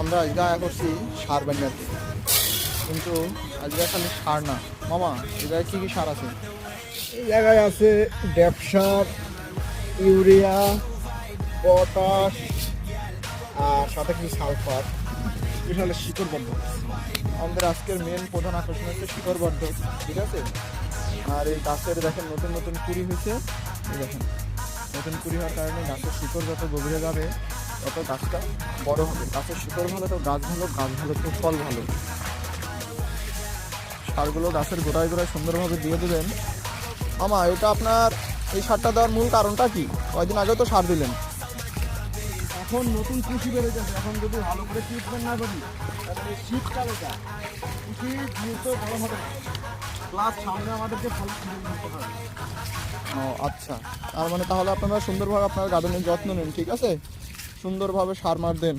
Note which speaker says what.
Speaker 1: আমরা আজকে আয়া করছি সার বানিয়াতে কিন্তু আজকে খালি সার না। মামা এই জায়গায় কী কী সার আছে?
Speaker 2: এই জায়গায় আছে ব্যবসার ইউরিয়া পটাশ আর সাথে কিছু সালফার। হলো শিকড় বর্ধক
Speaker 1: আমাদের আজকের মেন প্রধান আকর্ষণ হচ্ছে শিকড় বর্ধক ঠিক আছে? আর এই গাছের দেখেন নতুন নতুন কুড়ি হয়েছে। এই দেখেন নতুন কুড়ি হওয়ার কারণে গাছের শিকড় যত গভীরে যাবে তত গাছটা বড় হবে। গাছের শিকড় ভালো তো গাছ ভালো গাছ ভালো তো ফল ভালো। সারগুলো গাছের গোড়ায় গোড়ায় সুন্দরভাবে দিয়ে দেবেন। আমা এটা আপনার এই সারটা দেওয়ার মূল কারণটা কি? কয়দিন আগে তো সার দিলেন।
Speaker 2: এখন নতুন কৃষি বেরোতেছে এখন যদি ভালো করে ট্রিটমেন্ট না করি তাহলে এই শীতকালেটা কৃষি দ্রুত বড় হবে। প্লাস সামনে আমাদেরকে হবে।
Speaker 1: ও আচ্ছা। তার মানে তাহলে আপনারা সুন্দরভাবে আপনার গার্ডেনের যত্ন নিন ঠিক আছে? সুন্দরভাবে সার মার দেন।